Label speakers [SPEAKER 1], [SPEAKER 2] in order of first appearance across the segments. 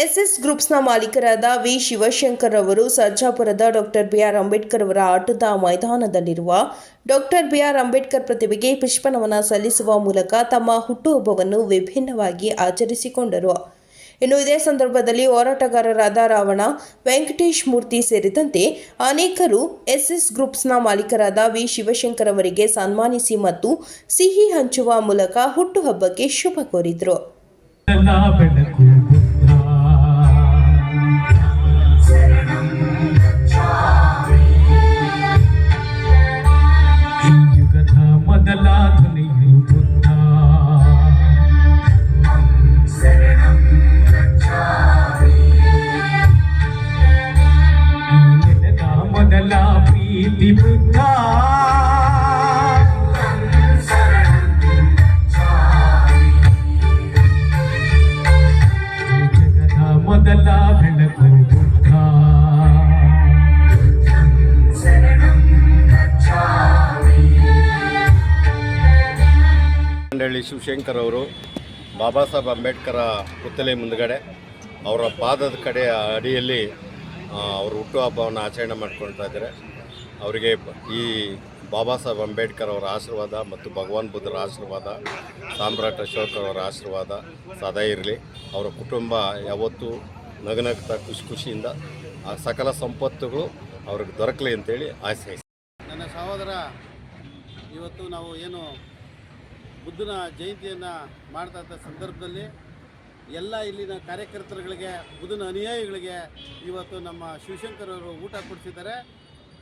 [SPEAKER 1] S S ಗ್ರೂಪ್ಸ್ನ ಮಾಲೀಕರಾದ V. Shivashankar ಅವರು ಸರ್ಜಾಪುರದ ಡಾಕ್ಟರ್ ಬಿಆರ್ ಅಂಬೇಡ್ಕರ್ ಅವರ ಆಟದ ಮೈದಾನದಲ್ಲಿರುವ ಡಾಕ್ಟರ್ ಬಿಆರ್ ಅಂಬೇಡ್ಕರ್ ಪ್ರತಿಭೆಗೆ ಪುಷ್ಪನಮನ ಸಲ್ಲಿಸುವ ಮೂಲಕ ತಮ್ಮ ಹುಟ್ಟುಹಬ್ಬವನ್ನು ವಿಭಿನ್ನವಾಗಿ ಆಚರಿಸಿಕೊಂಡರು. ಇನ್ನು ಇದೇ ಸಂದರ್ಭದಲ್ಲಿ ಹೋರಾಟಗಾರರಾದ ರಾವಣ, ವೆಂಕಟೇಶ್ ಮೂರ್ತಿ ಸೇರಿದಂತೆ ಅನೇಕರು ಎಸ್ಎಸ್ ಗ್ರೂಪ್ಸ್ನ ಮಾಲೀಕರಾದ ವಿ. ಶಿವಶಂಕರ್ ಅವರಿಗೆ ಸನ್ಮಾನಿಸಿ ಮತ್ತು ಸಿಹಿ ಹಂಚುವ ಮೂಲಕ ಹುಟ್ಟುಹಬ್ಬಕ್ಕೆ ಶುಭ ಕೋರಿದರು.
[SPEAKER 2] ಈ ಮೊದಲ
[SPEAKER 3] ಶಿವಶಂಕರ್ ಅವರು ಬಾಬಾ ಸಾಹೇಬ್ ಅಂಬೇಡ್ಕರ ಪುತ್ತಲೆ ಮುಂದಗಡೆ ಅವರ ಪಾದದ ಕಡೆ ಅಡಿಯಲ್ಲಿ ಅವ್ರ ಹುಟ್ಟುಹಬ್ಬವನ್ನು ಆಚರಣೆ ಮಾಡ್ಕೊಳ್ತಾ ಇದ್ದಾರೆ. ಅವರಿಗೆ ಈ ಬಾಬಾ ಸಾಹೇಬ್ ಅಂಬೇಡ್ಕರ್ ಅವರ ಆಶೀರ್ವಾದ ಮತ್ತು ಭಗವಾನ್ ಬುದ್ಧರ ಆಶೀರ್ವಾದ, ಸಾಮ್ರಾಟ್ ಅಶೋಕ್ ಅವರ ಆಶೀರ್ವಾದ ಸದಾ ಇರಲಿ. ಅವರ ಕುಟುಂಬ ಯಾವತ್ತೂ ನಗನಗ್ತಾ ಖುಷಿ ಖುಷಿಯಿಂದ, ಆ ಸಕಲ ಸಂಪತ್ತುಗಳು ಅವ್ರಿಗೆ ದೊರಕಲಿ ಅಂತೇಳಿ ಆಸೆ.
[SPEAKER 4] ನನ್ನ ಸಹೋದರ, ಇವತ್ತು ನಾವು ಏನು ಬುದ್ಧನ ಜಯಂತಿಯನ್ನು ಮಾಡ್ತಾ ಇದ್ದ ಸಂದರ್ಭದಲ್ಲಿ ಎಲ್ಲ ಇಲ್ಲಿನ ಕಾರ್ಯಕರ್ತರುಗಳಿಗೆ, ಬುದ್ಧನ ಅನುಯಾಯಿಗಳಿಗೆ ಇವತ್ತು ನಮ್ಮ ಶಿವಶಂಕರ್ ಅವರು ಊಟ ಕೊಡಿಸಿದ್ದಾರೆ.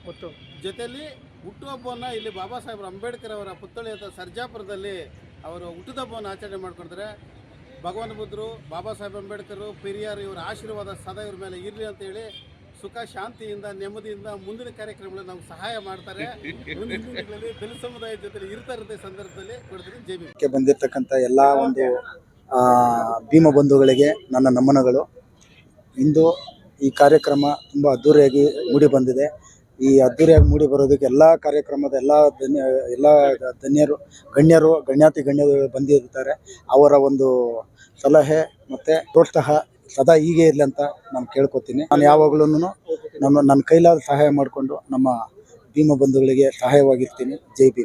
[SPEAKER 4] ಮತ್ತು ಜೊತೆಯಲ್ಲಿ ಹುಟ್ಟುಹಬ್ಬವನ್ನು ಇಲ್ಲಿ ಬಾಬಾ ಸಾಹೇಬ್ ಅಂಬೇಡ್ಕರ್ ಅವರ ಪುತ್ಥಳಿ ಅಂತ ಸರ್ಜಾಪುರದಲ್ಲಿ ಅವರು ಹುಟ್ಟುಹಬ್ಬವನ್ನು ಆಚರಣೆ ಮಾಡ್ಕೊಳ್ತಾರೆ ಭಗವಾನ್ ಬುದ್ಧರು ಬಾಬಾ ಸಾಹೇಬ್ ಅಂಬೇಡ್ಕರ್ ಪೆರಿಯಾರ್ ಇವರ ಆಶೀರ್ವಾದ ಸದಾ ಇವ್ರ ಮೇಲೆ ಇರಲಿ ಅಂತೇಳಿ ಸುಖ ಶಾಂತಿಯಿಂದ ನೆಮ್ಮದಿಯಿಂದ ಮುಂದಿನ ಕಾರ್ಯಕ್ರಮಗಳಲ್ಲಿ ನಾವು ಸಹಾಯ ಮಾಡ್ತಾರೆ. ದಲಿತ ಸಮುದಾಯದ ಜೊತೆ ಇರ್ತಾ ಇರುತ್ತೆ ಸಂದರ್ಭದಲ್ಲಿ ಕೊಡ್ತೀನಿ. ಜೈ
[SPEAKER 5] ಬಂದಿರತಕ್ಕಂಥ ಎಲ್ಲ ಒಂದು ಆ, ಭೀಮ ಬಂಧುಗಳಿಗೆ ನನ್ನ ನಮನಗಳು. ಇಂದು ಈ ಕಾರ್ಯಕ್ರಮ ತುಂಬ ಅದ್ಧೂರಿಯಾಗಿ ಮೂಡಿ ಬಂದಿದೆ. ಈ ಅದ್ದೂರಿಯಾಗಿ ಮೂಡಿ ಬರೋದಕ್ಕೆ ಎಲ್ಲ ಕಾರ್ಯಕ್ರಮದ ಎಲ್ಲ ಧನ್ಯ, ಎಲ್ಲ ಧನ್ಯರು, ಗಣ್ಯರು, ಗಣ್ಯಾತಿ ಗಣ್ಯರು ಬಂದಿರ್ತಾರೆ. ಅವರ ಒಂದು ಸಲಹೆ ಮತ್ತು ಪ್ರೋತ್ಸಾಹ ಸದಾ ಹೀಗೆ ಇರಲಿ ಅಂತ ನಾನು ಕೇಳ್ಕೊತೀನಿ. ನಾನು ಯಾವಾಗಲೂ ನಮ್ಮ ನನ್ನ ಕೈಲಾದ ಸಹಾಯ ಮಾಡಿಕೊಂಡು ನಮ್ಮ ಭೀಮ ಬಂಧುಗಳಿಗೆ ಸಹಾಯವಾಗಿರ್ತೀನಿ. ಜೈ ಭೀಮ್.